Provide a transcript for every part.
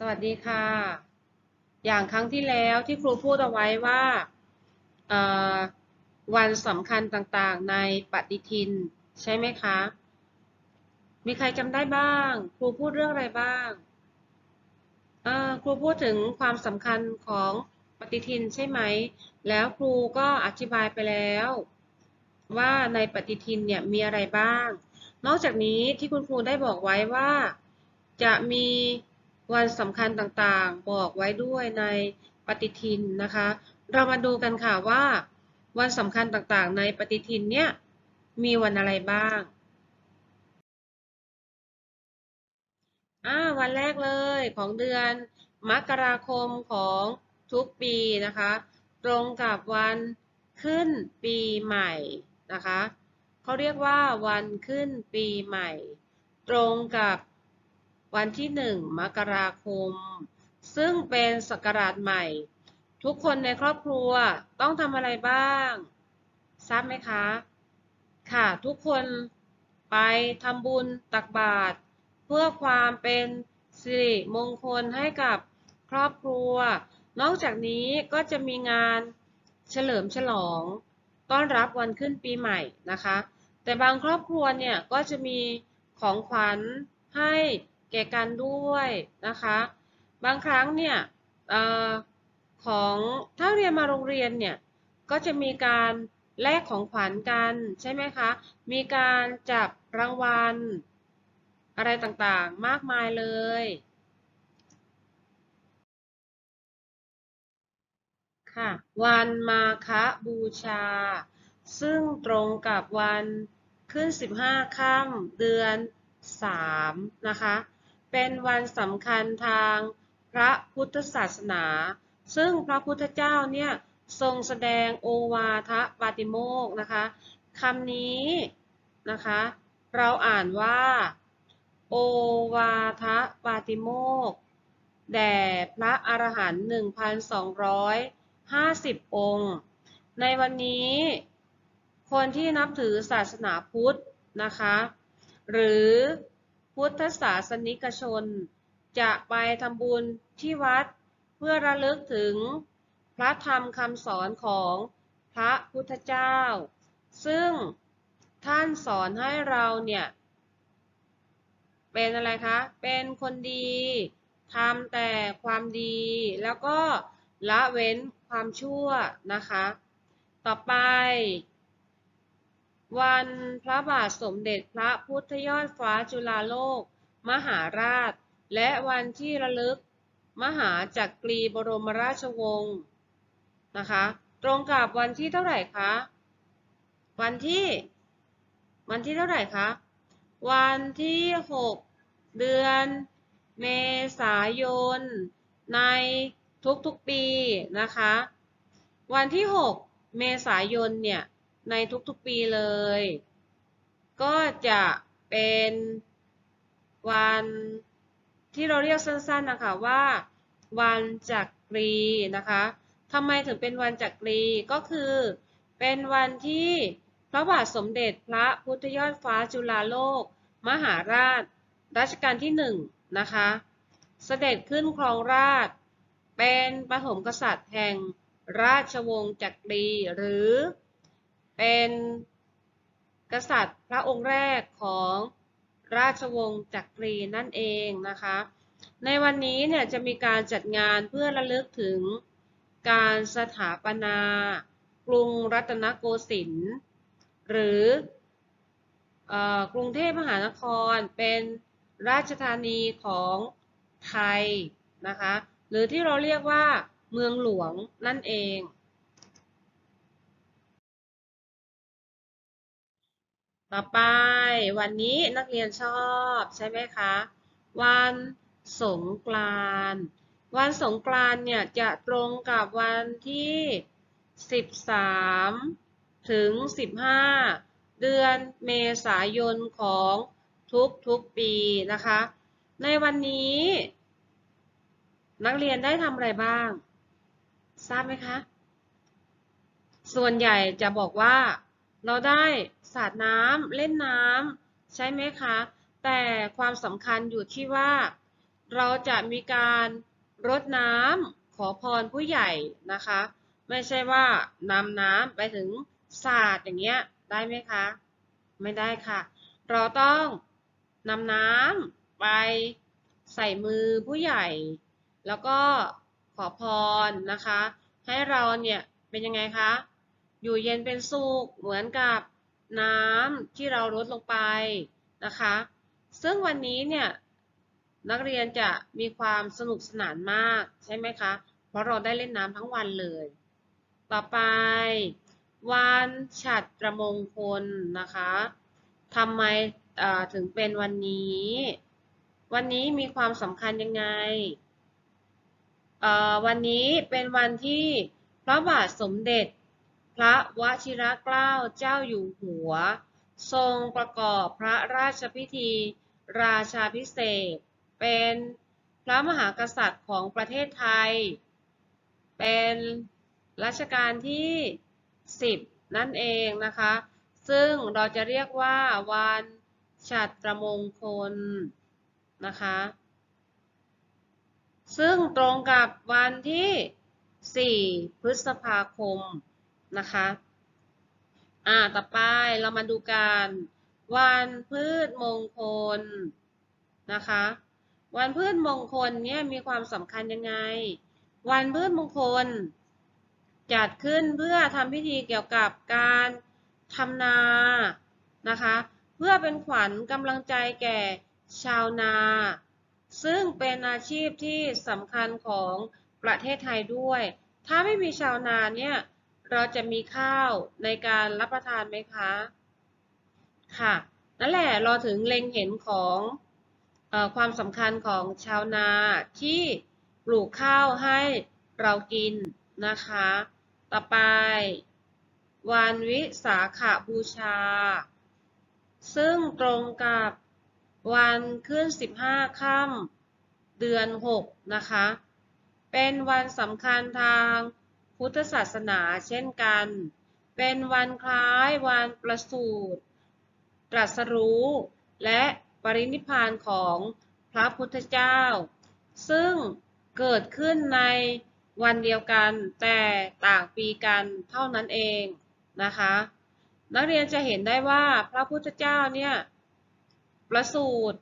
สวัสดีค่ะ อย่างครั้งที่แล้วที่ครูพูดเอาไว้ว่าวันสำคัญต่างๆ ในปฏิทิน ใช่ไหมคะ มีใครจำได้บ้าง ครูพูดเรื่องอะไรบ้าง ครูพูดถึงความสำคัญของปฏิทินใช่ไหม แล้วครูก็อธิบายไปแล้ว ว่าในปฏิทินเนี่ยมีอะไรบ้าง นอกจากนี้ที่คุณครูได้บอกไว้ว่า จะมี วันสำคัญต่างๆ บอกไว้ด้วยในปฏิทินนะคะ เรามาดูกันค่ะว่า วันสำคัญต่างๆ ในปฏิทินเนี่ยมีวันอะไรบ้างอ่าวันแรกเลยของเดือนมกราคมของทุกปีนะคะ ตรงกับวันขึ้นปีใหม่นะคะเขาเรียกว่าวันขึ้นปีใหม่ ตรงกับ วันที่หนึ่งมกราคม ซึ่งเป็นศักราชใหม่ ทุกคนในครอบครัวต้องทำอะไรบ้าง ทราบไหมคะ ค่ะทุกคนไปทำบุญตักบาตรเพื่อความเป็นสิริมงคลให้กับครอบครัว นอกจากนี้ก็จะมีงานเฉลิมฉลอง ต้อนรับวันขึ้นปีใหม่นะคะ แต่บางครอบครัวเนี่ยก็จะมีของขวัญให้ แก่กันด้วยนะคะ บางครั้งเนี่ยอของถ้าเรียนมาโรงเรียนเนี่ยก็จะมีการแลกของขวัญกันใช่ไหมคะ มีการจับรางวัล อะไรต่างๆมากมายเลย ค่ะ วันมาฆบูชา ซึ่งตรงกับวันขึ้น 15 ค่ำเดือน 3 นะคะ เป็นวันสำคัญทางพระพุทธศาสนา ซึ่งพระพุทธเจ้าเนี่ยทรงแสดงโอวาทปาติโมกนะคะคำนี้นะคะเราอ่านว่า โอวาทปาติโมกแด่พระอรหันต์1,250 องค์ ในวันนี้ คนที่นับถือศาสนาพุทธนะคะ หรือ พุทธศาสนิกชน จะไปทำบุญที่วัด เพื่อระลึกถึงพระธรรมคำสอนของพระพุทธเจ้า ซึ่งท่านสอนให้เราเนี่ย เป็นอะไรคะ เป็นคนดีทำแต่ความดี แล้วก็ละเว้นความชั่วนะคะ ต่อไป วันพระบาทสมเด็จพระพุทธยอดฟ้าจุฬาโลก มหาราช และวันที่ระลึก มหาจักรีบรมราชวงศ์นะคะ ตรงกับวันที่เท่าไหร่คะ วันที่ วันที่เท่าไหร่คะ วันที่ 6 เดือน เมษายน ในทุกๆปีนะคะ วันที่ 6 เมษายนเนี่ย ในทุกๆปีเลย ก็จะเป็นวันที่เราเรียกสั้นๆนะคะว่า วันจักรีนะคะทำไมถึงเป็นวันจักรีก็คือ เป็นวันที่พระบาทสมเด็จพระพุทธยอดฟ้าจุฬาโลก มหาราชรัชกาลที่หนึ่งนะคะเสด็จขึ้นครองราช เป็นปฐมกษัตริย์แห่งราชวงศ์จักรีหรือ เป็นกษัตริย์พระองค์แรกของราชวงศ์จักรีนั่นเองนะคะ ในวันนี้เนี่ยจะมีการจัดงานเพื่อระลึกถึงการสถาปนากรุงรัตนโกสินทร์หรือกรุงเทพมหานครเป็นราชธานีของไทยนะคะ หรือที่เราเรียกว่าเมืองหลวงนั่นเอง ต่อไปวันนี้นักเรียนชอบใช่ไหมคะ วันสงกรานต์วันสงกรานต์เนี่ยจะตรงกับวันที่ 13 ถึง 15 เดือนเมษายนของทุกทุกปีนะคะ ในวันนี้ นักเรียนได้ทำอะไรบ้าง ทราบไหมคะ ส่วนใหญ่จะบอกว่าเราได้ สาดน้ำเล่นน้ำใช่ไหมคะ แต่ความสำคัญอยู่ที่ว่า เราจะมีการรดน้ำขอพรผู้ใหญ่นะคะ ไม่ใช่ว่านำน้ำไปถึงสาดอย่างเงี้ยได้ไหมคะ ไม่ได้ค่ะ เราต้องนำน้ำไปใส่มือผู้ใหญ่ แล้วก็ขอพรนะคะ ให้เราเนี่ยเป็นยังไงคะ อยู่เย็นเป็นสุขเหมือนกับ น้ำที่เราลดลงไปนะคะ ซึ่งวันนี้เนี่ยนักเรียนจะมีความสนุกสนานมากใช่ไหมคะ เพราะเราได้เล่นน้ำทั้งวันเลย ต่อไป วันฉัตรมงคลนะคะทำไมถึงเป็นวันนี้ วันนี้มีความสำคัญยังไง วันนี้เป็นวันที่พระบาทสมเด็จ พระวชิรเกล้าเจ้าอยู่หัว ทรงประกอบพระราชพิธี ราชาพิเศษ เป็นพระมหากษัตริย์ของประเทศไทย เป็นรัชกาลที่ 10 นั่นเองนะคะ ซึ่งเราจะเรียกว่าวันฉัตรมงคลนะคะ ซึ่งตรงกับวันที่ 4 พฤษภาคม นะคะ อ่า ต่อไปเรามาดูกันวันพืชมงคลนะคะ วันพืชมงคลเนี่ยมีความสำคัญยังไง วันพืชมงคล จัดขึ้นเพื่อทำพิธีเกี่ยวกับการทำนานะคะ เพื่อเป็นขวัญกำลังใจแก่ชาวนา ซึ่งเป็นอาชีพที่สำคัญของประเทศไทยด้วย ถ้าไม่มีชาวนาเนี่ย เราจะมีข้าวในการรับประทานไหมคะ ค่ะ นั่นแหละเราถึงเล็งเห็นของอความสำคัญของชาวนาที่ปลูกข้าวให้เรากินนะคะ ต่อไป วันวิสาขบูชา ซึ่งตรงกับวันขึ้น 15 ค่ำเดือน 6 นะคะ เป็นวันสำคัญทาง พุทธศาสนาเช่นกัน เป็นวันคล้ายวันประสูติตรัสรู้ และปรินิพานของพระพุทธเจ้า ซึ่งเกิดขึ้นในวันเดียวกันแต่ต่างปีกันเท่านั้นเองนะคะ นักเรียนจะเห็นได้ว่าพระพุทธเจ้าเนี่ยประสูติ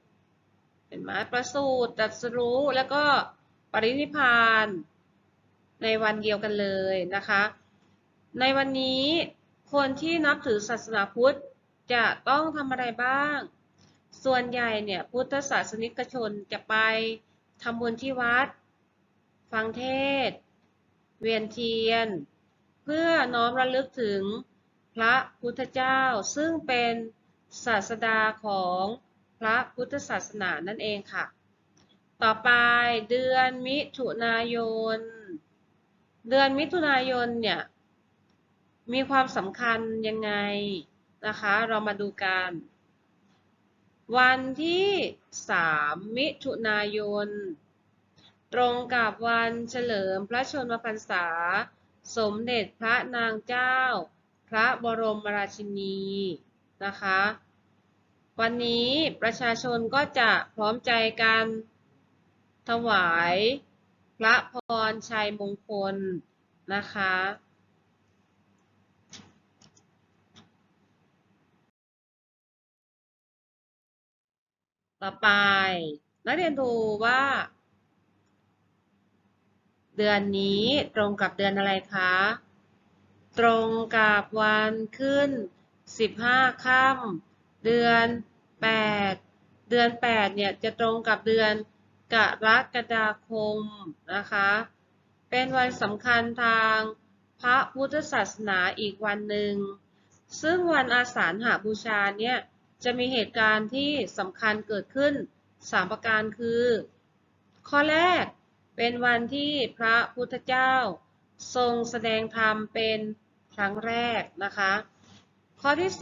เห็นไหมประสูติตรัสรู้แล้วก็ปรินิพพาน ในวันเดียวกันเลยนะคะ ในวันนี้คนที่นับถือศาสนาพุทธจะต้องทำอะไรบ้าง ส่วนใหญ่เนี่ยพุทธศาสนิกชนจะไปทำบุญที่วัด ฟังเทศ เวียนเทียน เพื่อน้อมระลึกถึงพระพุทธเจ้าซึ่งเป็นศาสดาของพระพุทธศาสนานั่นเองค่ะ ต่อไปเดือนมิถุนายน เดือนมิถุนายนเนี่ย มีความสำคัญยังไงนะคะ เรามาดูกัน วันที่ 3 มิถุนายน ตรงกับวันเฉลิมพระชนมพรรษา สมเด็จพระนางเจ้า พระบรมราชินีนะคะ วันนี้ประชาชนก็จะพร้อมใจกันถวาย พระพรชัยมงคลนะคะ ต่อไป นักเรียนดูว่า เดือนนี้ตรงกับเดือนอะไรคะ ตรงกับวันขึ้น 15 ค่ำเดือน 8 เดือน 8 เนี่ยจะตรงกับเดือน กรกฎาคมนะคะ เป็นวันสำคัญทางพระพุทธศาสนาอีกวันหนึ่ง ซึ่งวันอาสาฬหาบูชาเนี่ยจะมีเหตุการณ์ที่สำคัญเกิดขึ้น 3 ประการคือ ข้อแรกเป็นวันที่พระพุทธเจ้า ทรงแสดงธรรมเป็นครั้งแรกนะคะ ข้อที่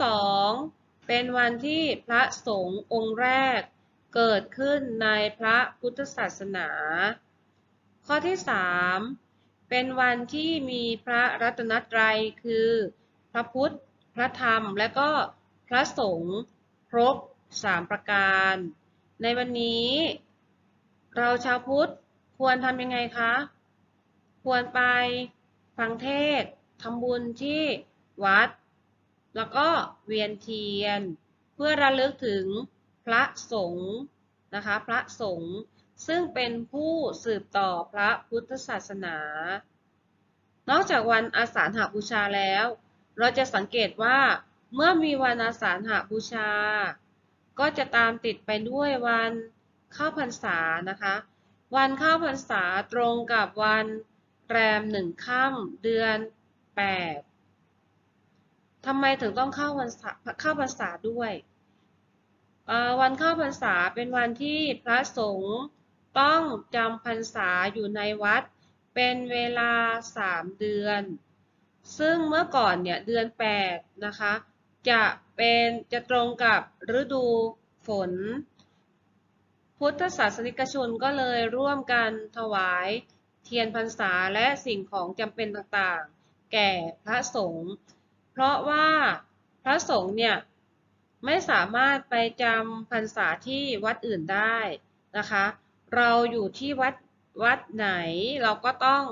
2 เป็นวันที่พระสงฆ์องค์แรก เกิดขึ้นในพระพุทธศาสนา ข้อที่ 3 เป็นวันที่มีพระรัตนตรัยคือ พระพุทธ พระธรรม และก็พระสงฆ์ครบ3ประการ ในวันนี้ เราชาวพุทธควรทำยังไงคะ ควรไปฟังเทศทำบุญที่วัด แล้วก็เวียนเทียน เพื่อระลึกถึง พระสงฆ์นะคะพระสงฆ์ซึ่งเป็นผู้สืบต่อพระพุทธศาสนา นอกจากวันอาสาฬหบูชาแล้ว เราจะสังเกตว่าเมื่อมีวันอาสาฬหบูชา ก็จะตามติดไปด้วยวันเข้าพรรษานะคะ วันเข้าพรรษาตรงกับวันแรมหนึ่งค่ำเดือนแปดทำไมถึงต้องเข้าวันเข้าพรรษาด้วย วันเข้าพรรษาเป็นวันที่พระสงฆ์ต้องจำพรรษาอยู่ในวัด เป็นเวลาสามเดือน ซึ่งเมื่อก่อนเนี่ยเดือนแปดนะคะ จะเป็นจะตรงกับฤดูฝน พุทธศาสนิกชนก็เลยร่วมกันถวายเทียนพรรษาและสิ่งของจำเป็นต่างๆ แก่พระสงฆ์เพราะว่าพระสงฆ์เนี่ย ไม่สามารถไปจำพรรษาที่วัดอื่นได้นะคะ เราอยู่ที่วัดวัดไหน เราก็ต้อง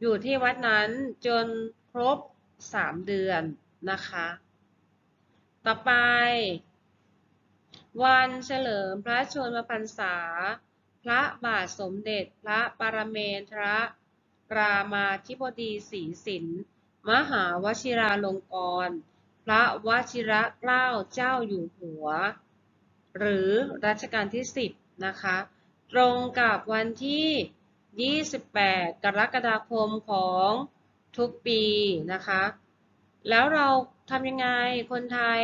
อยู่ที่วัดนั้นจนครบ 3 เดือนนะคะ ต่อไป วันเฉลิมพระชนมพรรษา พระบาทสมเด็จพระปรเมนทรรามาธิบดีศรีสิน มหาวชิราลงกรณพ ระวชิระเกล้าเจ้าอยู่หัว หรือรัชกาลที่ 10 นะคะ ตรงกับวันที่ 28 กรกฎาคมของทุกปีนะคะ แล้วเราทำยังไงคนไทย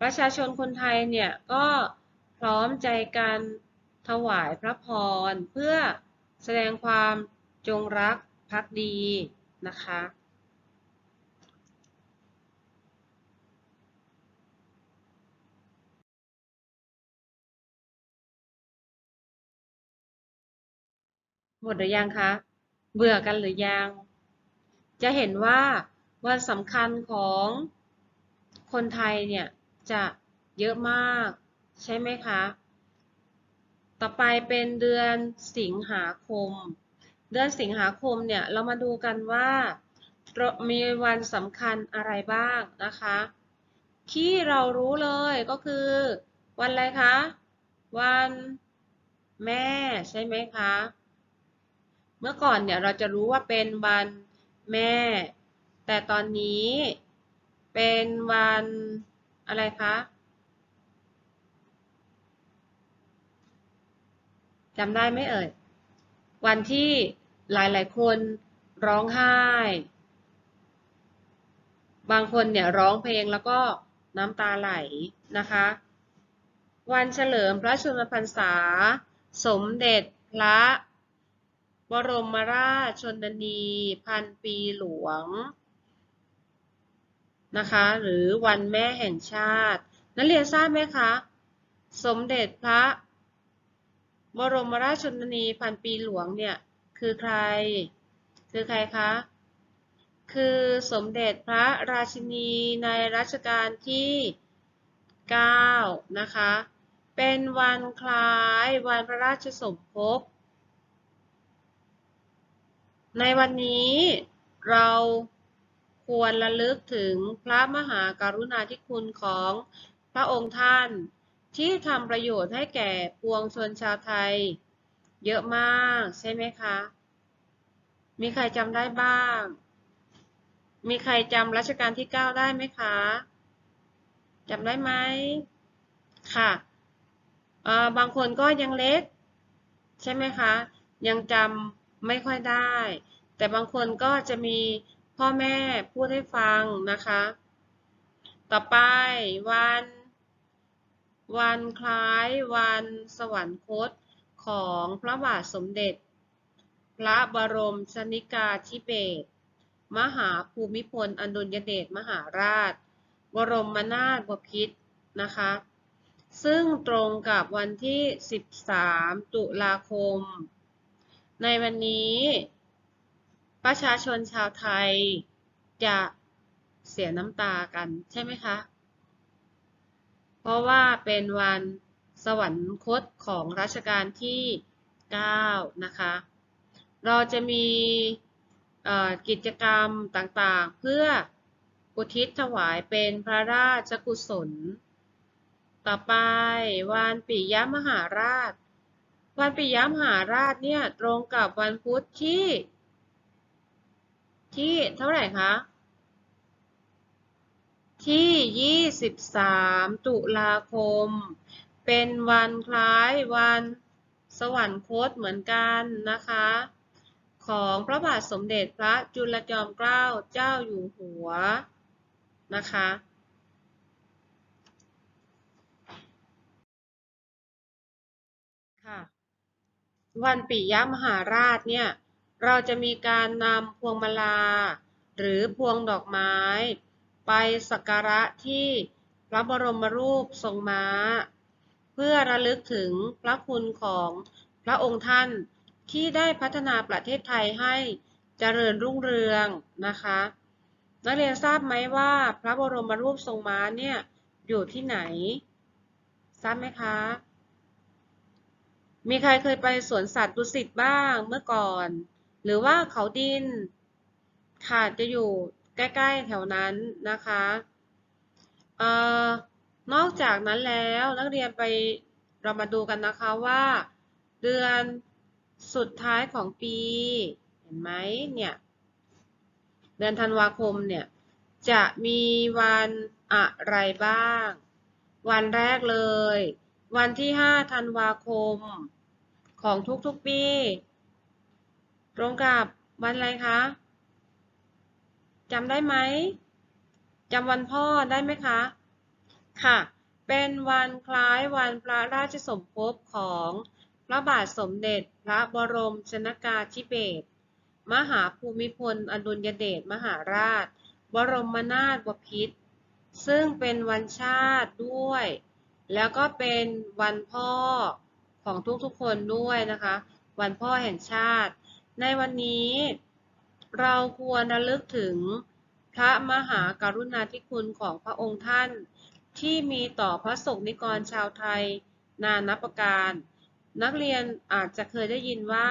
ประชาชนคนไทยเนี่ยก็พร้อมใจกันถวายพระพร เพื่อแสดงความจงรักภักดีนะคะ หมดหรือยังคะ เบื่อกันหรือยัง จะเห็นว่าวันสำคัญของคนไทยเนี่ยจะเยอะมาก ใช่ไหมคะ ต่อไปเป็นเดือนสิงหาคม เดือนสิงหาคมเนี่ยเรามาดูกันว่า มีวันสำคัญอะไรบ้างนะคะที่เรารู้เลยก็คือ วันอะไรคะ วันแม่ใช่ไหมคะ เมื่อก่อนเนี่ยเราจะรู้ว่าเป็นวันแม่ แต่ตอนนี้เป็นวันอะไรคะจำได้ไหมเอ่ย วันที่หลายๆ คนร้องไห้ บางคนเนี่ยร้องเพลงแล้วก็น้ำตาไหลนะคะ วันเฉลิมพระชนมพรรษา สมเด็จพระ บรมราชชนนี พันปีหลวงนะคะ หรือวันแม่แห่งชาติ นักเรียนทราบไหมคะ สมเด็จพระ บรมราชชนนีพันปีหลวงเนี่ย คือใคร คือใครคะ คือสมเด็จพระราชินีในรัชกาลที่ 9 นะคะ เป็นวันคล้ายวันพระราชสมภพ ในวันนี้เราควรระลึกถึงพระมหากรุณาธิคุณของพระองค์ท่าน ที่ทำประโยชน์ให้แก่ปวงชนชาวไทย เยอะมากใช่ไหมคะ มีใครจำได้บ้าง มีใครจำรัชกาลที่ 9 ได้ไหมคะจำได้ไหมค่ะบางคนก็ยังเล็ก ใช่ไหมคะ ยังจำ ไม่ค่อยได้ แต่บางคนก็จะมีพ่อแม่พูดให้ฟังนะคะ ต่อไปวัน วันคล้ายวันสวรรคตของพระบาทสมเด็จ พระบรมชนิกาธิเบศมหาภูมิพลอดุลยเดชมหาราช บรมนาถบพิตรนะคะ ซึ่งตรงกับวันที่ 13 ตุลาคม ในวันนี้ ประชาชนชาวไทยจะเสียน้ำตากันใช่ไหมคะ เพราะว่าเป็นวันสวรรคตของรัชกาลที่ 9 นะคะ เราจะมีกิจกรรมต่างๆ เพื่ออุทิศถวายเป็นพระราชกุศล ต่อไปวันปิยมหาราช วันปิยมหาราชเนี่ยตรงกับวันพุธที่ ที่เท่าไหร่คะที่ 23 ตุลาคม เป็นวันคล้ายวันสวรรคตเหมือนกันนะคะ ของพระบาทสมเด็จพระจุลจอมเกล้าเจ้าอยู่หัวนะคะ ค่ะ วันปิยมหาราชเนี่ยเราจะมีการนำพวงมาลา หรือพวงดอกไม้ ไปสักการะที่พระบรมรูปทรงม้า เพื่อระลึกถึงพระคุณของพระองค์ท่านที่ได้พัฒนาประเทศไทยให้เจริญรุ่งเรืองนะคะ นักเรียนทราบไหมว่าพระบรมรูปทรงม้าเนี่ยอยู่ที่ไหน ทราบไหมคะ มีใครเคยไปสวนสัตว์ดุสิตบ้างเมื่อก่อน หรือว่าเขาดิน ค่ะจะอยู่ใกล้ๆแถวนั้นนะคะเอ่อนอกจากนั้นแล้วนักเรียนไปเรามาดูกันนะคะว่า เดือนสุดท้ายของปี เห็นไหมเนี่ยเดือนธันวาคมเนี่ยจะมีวันอะไรบ้าง วันแรกเลย วันที่ 5 ธันวาคม ของทุกๆปี ตรงกับวันอะไรคะจำได้ไหมจำวันพ่อได้ไหมคะ ค่ะ เป็นวันคล้ายวันพระราชสมภพของพระบาทสมเด็จพระบรมชนกาธิเบศรมหาภูมิพล อดุลยเดชมหาราช บรมนาถบพิตรซึ่งเป็นวันชาติด้วย แล้วก็เป็นวันพ่อของทุกๆคนด้วยนะคะ วันพ่อแห่งชาติ ในวันนี้เราควรระลึกถึงพระมหากรุณาธิคุณของพระองค์ท่าน ที่มีต่อพระสงฆ์นิกรชาวไทยนานับประการ นักเรียนอาจจะเคยได้ยินว่า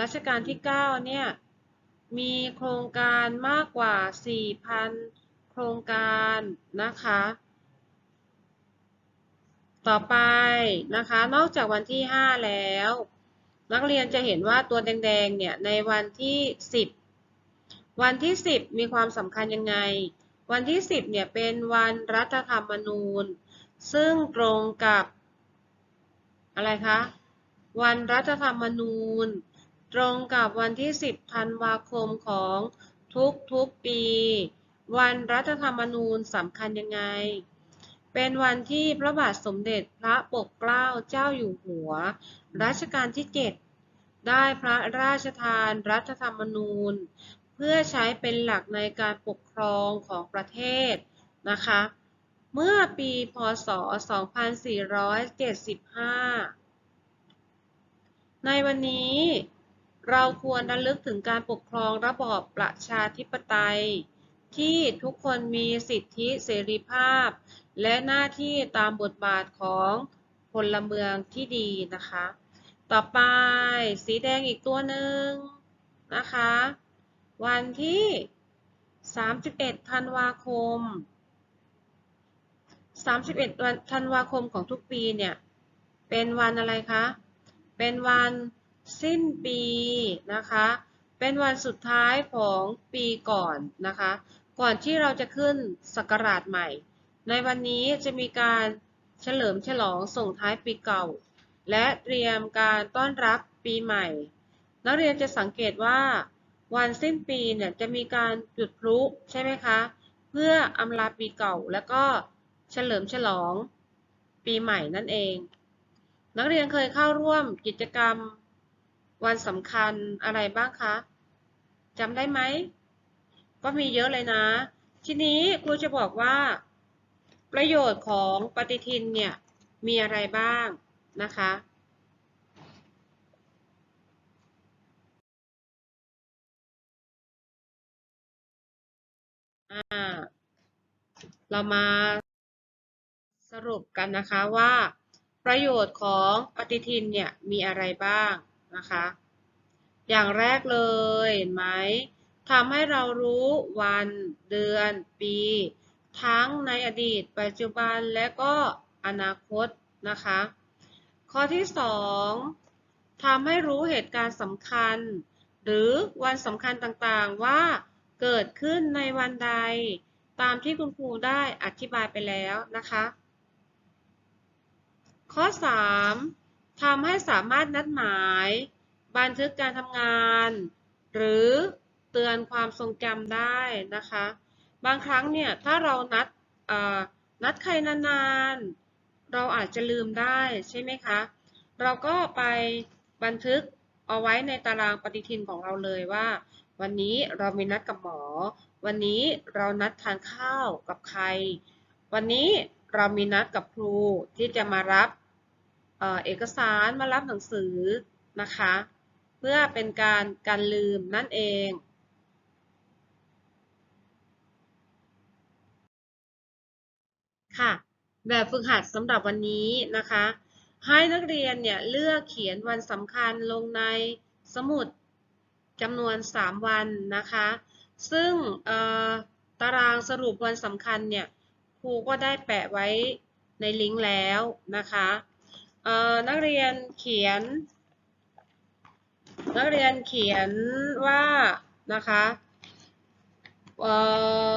รัชกาลที่ 9 เนี่ย มีโครงการมากกว่า 4,000 โครงการนะคะ ต่อไปนะคะ นอกจากวันที่ 5 แล้ว นักเรียนจะเห็นว่าตัวแดงๆเนี่ยในวันที่ 10 วันที่ 10 มีความสำคัญยังไง วันที่ 10เนี่ยเป็นวันรัฐธรรมนูญ ซึ่งตรงกับอะไรคะ วันรัฐธรรมนูญ ตรงกับวันที่ 10ธันวาคมของทุกๆปี วันรัฐธรรมนูญสำคัญยังไง เป็นวันที่พระบาทสมเด็จพระปกเกล้าเจ้าอยู่หัว รัชกาลที่ 7 ได้พระราชทานรัฐธรรมนูญ เพื่อใช้เป็นหลักในการปกครองของประเทศนะคะ เมื่อปีพศ 2475 ในวันนี้เราควรระลึกถึงการปกครองระบอบประชาธิปไตย ที่ทุกคนมีสิทธิเสรีภาพ และหน้าที่ตามบทบาทของพลเมืองที่ดีนะคะ ต่อไปสีแดงอีกตัวหนึ่งนะคะ วันที่ 31 ธันวาคม 31 วันธันวาคมของทุกปีเนี่ย เป็นวันอะไรคะ เป็นวันสิ้นปีนะคะ เป็นวันสุดท้ายของปีก่อนนะคะ ก่อนที่เราจะขึ้นศักราชใหม่ ในวันนี้จะมีการเฉลิมฉลองส่งท้ายปีเก่า และเตรียมการต้อนรับปีใหม่ นักเรียนจะสังเกตว่าวันสิ้นปีเนี่ยจะมีการจุดพลุใช่ไหมคะ เพื่ออำลาปีเก่าแล้วก็เฉลิมฉลองปีใหม่นั่นเอง นักเรียนเคยเข้าร่วมกิจกรรมวันสำคัญอะไรบ้างคะจำได้ไหม ก็มีเยอะเลยนะ ทีนี้ครูจะบอกว่า ประโยชน์ของปฏิทินเนี่ยมีอะไรบ้างนะคะเรามาสรุปกันนะคะว่า ประโยชน์ของปฏิทินเนี่ยมีอะไรบ้างนะคะ อย่างแรกเลยเห็นไหม ทำให้เรารู้วัน เดือน ปี ทั้งในอดีต ปัจจุบันและก็อนาคตนะคะ ข้อที่ 2ทำให้รู้เหตุการณ์สำคัญ หรือวันสำคัญต่างๆว่าเกิดขึ้นในวันใด ตามที่คุณครูได้อธิบายไปแล้วนะคะ ข้อ 3ทำให้สามารถนัดหมาย บันทึกการทำงาน หรือ เตือนความทรงจำได้นะคะ บางครั้งเนี่ยถ้าเรานัดนัดใครนานๆ เราอาจจะลืมได้ใช่ไหมคะ เราก็ไปบันทึกเอาไว้ในตารางปฏิทินของเราเลยว่า วันนี้เรามีนัดกับหมอ วันนี้เรานัดทานข้าวกับใคร วันนี้เรามีนัดกับครูที่จะมารับเอกสารมารับหนังสือนะคะ เพื่อเป็นการการลืมนั่นเอง ค่ะ แบบฝึกหัดสำหรับวันนี้นะคะ ให้นักเรียนเนี่ยเลือกเขียนวันสำคัญลงในสมุดจำนวน 3 วันนะคะ ซึ่งตารางสรุปวันสำคัญเนี่ยครูก็ได้แปะไว้ในลิงก์แล้วนะคะนักเรียนเขียน นักเรียนเขียนว่านะคะออ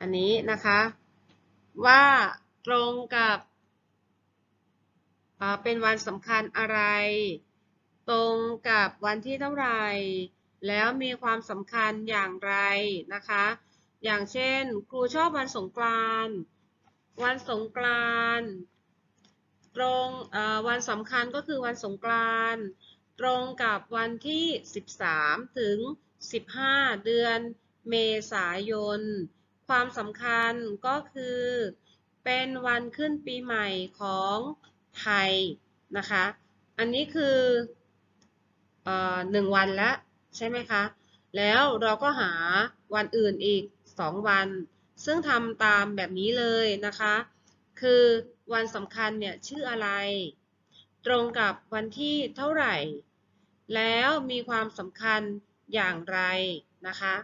อันนี้นะคะ ว่าตรงกับเป็นวันสำคัญอะไร ตรงกับวันที่เท่าไหร่ แล้วมีความสำคัญอย่างไรนะคะ อย่างเช่น ครูชอบวันสงกรานต์วันสงกรานต์ตรงวันสำคัญก็คือวันสงกรานต์ตรงกับวันที่ 13 ถึง 15 เดือนเมษายน ความสำคัญก็คือ เป็นวันขึ้นปีใหม่ของไทยนะคะ อันนี้คือเอ่อหนึ่งวันแล้วใช่ไหมคะ แล้วเราก็หาวันอื่นอีก 2 วัน ซึ่งทำตามแบบนี้เลยนะคะ คือวันสำคัญเนี่ยชื่ออะไร ตรงกับวันที่เท่าไหร่ แล้วมีความสำคัญอย่างไรนะคะ